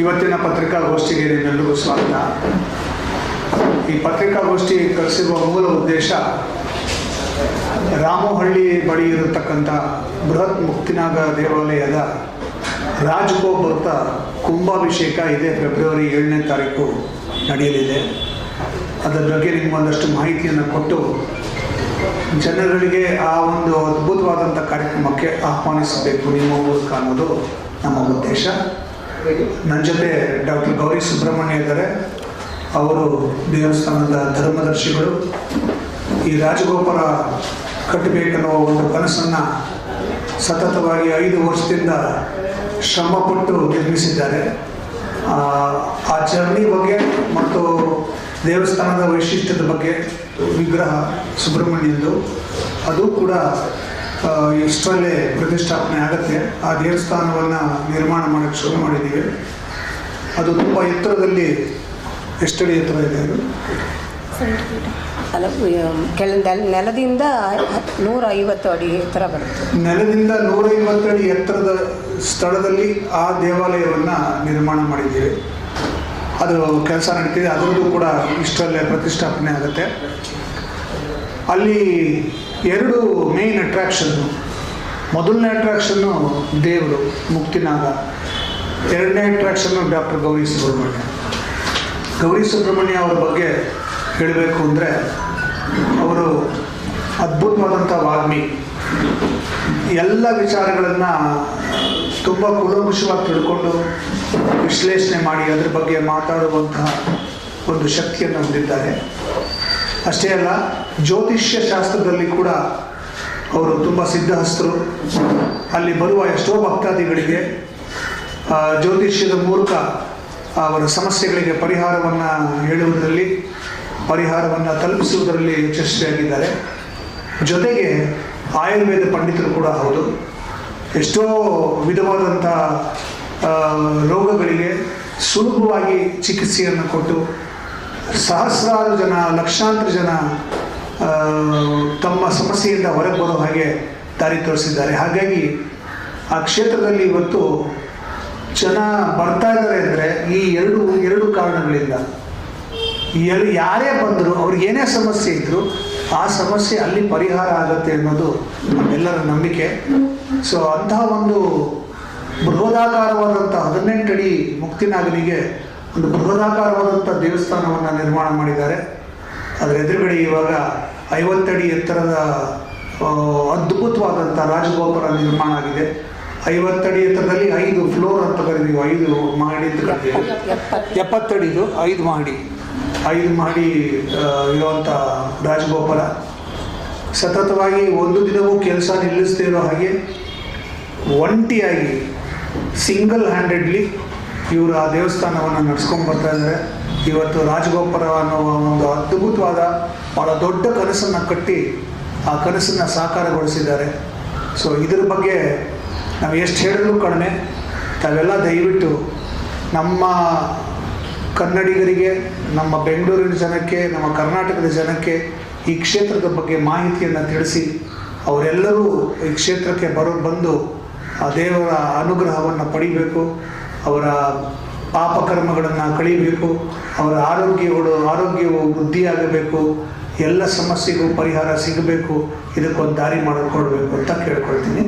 ಇವತ್ತಿನ ಪತ್ರಿಕಾಗೋಷ್ಠಿಗೆ ನಿಮ್ಮೆಲ್ಲರಿಗೂ ಸ್ವಾಗತ. ಈ ಪತ್ರಿಕಾಗೋಷ್ಠಿ ಕರೆಸಿರುವ ಮೂಲ ಉದ್ದೇಶ ರಾಮಹಳ್ಳಿ ಬಳಿ ಇರತಕ್ಕಂಥ ಬೃಹತ್ ಮುಕ್ತಿನಾಗ ದೇವಾಲಯದ ರಾಜಗೋಪುರದ ಕುಂಭಾಭಿಷೇಕ ಇದೆ ಫೆಬ್ರವರಿ ಏಳನೇ ತಾರೀಕು ನಡೆಯಲಿದೆ. ಅದರ ಬಗ್ಗೆ ನಿಮ್ಗೊಂದಷ್ಟು ಮಾಹಿತಿಯನ್ನು ಕೊಟ್ಟು ಜನಗಳಿಗೆ ಆ ಒಂದು ಅದ್ಭುತವಾದಂಥ ಕಾರ್ಯಕ್ರಮಕ್ಕೆ ಆಹ್ವಾನಿಸಬೇಕು ನಿಮ್ಮ ಮೂಲಕ ಅನ್ನೋದು ನಮ್ಮ ಉದ್ದೇಶ. ನನ್ನ ಜೊತೆ ಡಾಕ್ಟರ್ ಗೌರಿ ಸುಬ್ರಹ್ಮಣ್ಯ ಇದ್ದಾರೆ. ಅವರು ದೇವಸ್ಥಾನದ ಧರ್ಮದರ್ಶಿಗಳು. ಈ ರಾಜಗೋಪುರ ಕಟ್ಟಬೇಕನ್ನೋ ಒಂದು ಕನಸನ್ನು ಸತತವಾಗಿ ಐದು ವರ್ಷದಿಂದ ಶ್ರಮಪಟ್ಟು ನಿರ್ಮಿಸಿದ್ದಾರೆ. ಆ, ಜರ್ನಿ ಬಗ್ಗೆ ಮತ್ತು ದೇವಸ್ಥಾನದ ವೈಶಿಷ್ಟ್ಯದ ಬಗ್ಗೆ ವಿಗ್ರಹ ಸುಬ್ರಹ್ಮಣ್ಯದ್ದು ಅದು ಕೂಡ ಆ, ಇಷ್ಟರಲ್ಲೇ ಪ್ರತಿಷ್ಠಾಪನೆ ಆಗುತ್ತೆ ಆ ದೇವಸ್ಥಾನವನ್ನು ನಿರ್ಮಾಣ ಮಾಡೋಕ್ಕೆ ಶುರು ಮಾಡಿದ್ದೀವಿ. ಅದು ತುಂಬ ಎತ್ತರದಲ್ಲಿ ಎಷ್ಟಡಿ ಎತ್ತರ ಇದೆ ಅದು? ಅಲ್ಲ ಕೆಳ ನೆಲದಿಂದ ನೂರ ಐವತ್ತು ಅಡಿ ಎತ್ತರ ಬರುತ್ತೆ. ನೆಲದಿಂದ ನೂರೈವತ್ತು ಅಡಿ ಎತ್ತರದ ಸ್ಥಳದಲ್ಲಿ ಆ ದೇವಾಲಯವನ್ನು ನಿರ್ಮಾಣ ಮಾಡಿದ್ದೀವಿ. ಅದು ಕೆಲಸ ನಡೀತಿದೆ ಅದರದ್ದು ಕೂಡ ಇಷ್ಟರಲ್ಲೇ ಪ್ರತಿಷ್ಠಾಪನೆ ಆಗುತ್ತೆ. ಅಲ್ಲಿ ಎರಡು ಮೇನ್ ಅಟ್ರಾಕ್ಷನ್ನು ಮೊದಲನೇ ಅಟ್ರಾಕ್ಷನ್ನು ದೇವರು, ಮುಕ್ತಿನಾಗ. ಎರಡನೇ ಅಟ್ರಾಕ್ಷನ್ನು ಡಾಕ್ಟರ್ ಗೌರಿ ಸುಬ್ರಹ್ಮಣ್ಯ. ಗೌರಿ ಸುಬ್ರಹ್ಮಣ್ಯ ಅವರ ಬಗ್ಗೆ ಹೇಳಬೇಕು ಅಂದರೆ, ಅವರು ಅದ್ಭುತವಾದಂಥ ವಾಗ್ಮಿ. ಎಲ್ಲ ವಿಚಾರಗಳನ್ನು ತುಂಬ ಕುಲಂಕುಷವಾಗಿ ತಿಳ್ಕೊಂಡು ವಿಶ್ಲೇಷಣೆ ಮಾಡಿ ಅದ್ರ ಬಗ್ಗೆ ಮಾತಾಡುವಂತಹ ಒಂದು ಶಕ್ತಿಯನ್ನು ಹೊಂದಿದ್ದಾರೆ. ಅಷ್ಟೇ ಅಲ್ಲ, ಜ್ಯೋತಿಷ್ಯ ಶಾಸ್ತ್ರದಲ್ಲಿ ಕೂಡ ಅವರು ತುಂಬ ಸಿದ್ಧಹಸ್ತರು. ಅಲ್ಲಿ ಬರುವ ಎಷ್ಟೋ ಭಕ್ತಾದಿಗಳಿಗೆ ಜ್ಯೋತಿಷ್ಯದ ಮೂಲಕ ಅವರ ಸಮಸ್ಯೆಗಳಿಗೆ ಪರಿಹಾರವನ್ನು ಹೇಳುವುದರಲ್ಲಿ, ಪರಿಹಾರವನ್ನು ತಲುಪಿಸುವುದರಲ್ಲಿ ಯಶಸ್ವಿಯಾಗಿದ್ದಾರೆ. ಜೊತೆಗೆ ಆಯುರ್ವೇದ ಪಂಡಿತರು ಕೂಡ ಹೌದು. ಎಷ್ಟೋ ವಿಧವಾದಂಥ ರೋಗಗಳಿಗೆ ಸುಲಭವಾಗಿ ಚಿಕಿತ್ಸೆಯನ್ನು ಕೊಟ್ಟು ಸಹಸ್ರಾರು ಜನ, ಲಕ್ಷಾಂತರ ಜನ ತಮ್ಮ ಸಮಸ್ಯೆಯಿಂದ ಹೊರಗೆ ಬರೋ ಹಾಗೆ ದಾರಿ ತೋರಿಸಿದ್ದಾರೆ. ಹಾಗಾಗಿ ಆ ಕ್ಷೇತ್ರದಲ್ಲಿ ಇವತ್ತು ಜನ ಬರ್ತಾ ಇದ್ದಾರೆ ಅಂದರೆ ಈ ಎರಡು ಎರಡು ಕಾರಣಗಳಿಂದ. ಎರಡು ಯಾರೇ ಬಂದರೂ ಅವ್ರಿಗೆ ಏನೇ ಸಮಸ್ಯೆ ಇದ್ದರೂ ಆ ಸಮಸ್ಯೆ ಅಲ್ಲಿ ಪರಿಹಾರ ಆಗುತ್ತೆ ಅನ್ನೋದು ನಮ್ಮೆಲ್ಲರ ನಂಬಿಕೆ. ಸೊ ಅಂತಹ ಒಂದು ಬೃಹದಾಕಾರವಾದಂಥ ಹದಿನೆಂಟು ಅಡಿ ಮುಕ್ತಿನಾಗನಿಗೆ ಒಂದು ಬೃಹದಾಕಾರವಾದಂಥ ದೇವಸ್ಥಾನವನ್ನು ನಿರ್ಮಾಣ ಮಾಡಿದ್ದಾರೆ. ಅದರ ಎದುರುಗಡೆ ಇವಾಗ ಐವತ್ತಡಿ ಎತ್ತರದ ಅದ್ಭುತವಾದಂಥ ರಾಜಗೋಪುರ ನಿರ್ಮಾಣ ಆಗಿದೆ. ಐವತ್ತಡಿ ಎತ್ತರದಲ್ಲಿ ಐದು ಫ್ಲೋರ್ ಅಂತ ಕರಿತೀವಿ ಐದು ಮಹಡಿ ಅಂತ ಕರಿತೀವಿ ಎಪ್ಪತ್ತು ಎಪ್ಪತ್ತಡಿದು ಐದು ಮಹಡಿ. ಐದು ಮಹಡಿ ಇರುವಂಥ ರಾಜಗೋಪುರ. ಸತತವಾಗಿ ಒಂದು ದಿನವೂ ಕೆಲಸ ನಿಲ್ಲಿಸ್ತಿರೋ ಹಾಗೆ ಒಂಟಿಯಾಗಿ ಸಿಂಗಲ್ ಹ್ಯಾಂಡೆಡ್ಲಿ ಇವರು ಆ ದೇವಸ್ಥಾನವನ್ನು ನಡ್ಸ್ಕೊಂಡ್ ಬರ್ತಾ ಇದ್ದಾರೆ. ಇವತ್ತು ರಾಜಗೋಪುರ ಅನ್ನುವ ಒಂದು ಅದ್ಭುತವಾದ, ಬಹಳ ದೊಡ್ಡ ಕನಸನ್ನು ಕಟ್ಟಿ ಆ ಕನಸನ್ನು ಸಾಕಾರಗೊಳಿಸಿದ್ದಾರೆ. ಸೊ ಇದ್ರ ಬಗ್ಗೆ ನಾವು ಎಷ್ಟು ಹೇಳಿದ್ರು ಕಡಿಮೆ. ತಾವೆಲ್ಲ ದಯವಿಟ್ಟು ನಮ್ಮ ಕನ್ನಡಿಗರಿಗೆ, ನಮ್ಮ ಬೆಂಗಳೂರಿನ ಜನಕ್ಕೆ, ನಮ್ಮ ಕರ್ನಾಟಕದ ಜನಕ್ಕೆ ಈ ಕ್ಷೇತ್ರದ ಬಗ್ಗೆ ಮಾಹಿತಿಯನ್ನು ತಿಳಿಸಿ, ಅವರೆಲ್ಲರೂ ಈ ಕ್ಷೇತ್ರಕ್ಕೆ ಬರೋ, ಬಂದು ಆ ದೇವರ ಅನುಗ್ರಹವನ್ನು ಪಡಿಬೇಕು. ಅವರ ಪಾಪಕರ್ಮಗಳನ್ನು ಕಳೀಬೇಕು, ಅವರ ಆರೋಗ್ಯಗಳು, ಆರೋಗ್ಯವು ವೃದ್ಧಿಯಾಗಬೇಕು, ಎಲ್ಲ ಸಮಸ್ಯೆಗೂ ಪರಿಹಾರ ಸಿಗಬೇಕು, ಇದಕ್ಕೊಂದು ದಾರಿ ಮಾಡಿಕೊಡ್ಬೇಕು ಅಂತ ಕೇಳ್ಕೊಳ್ತೀನಿ.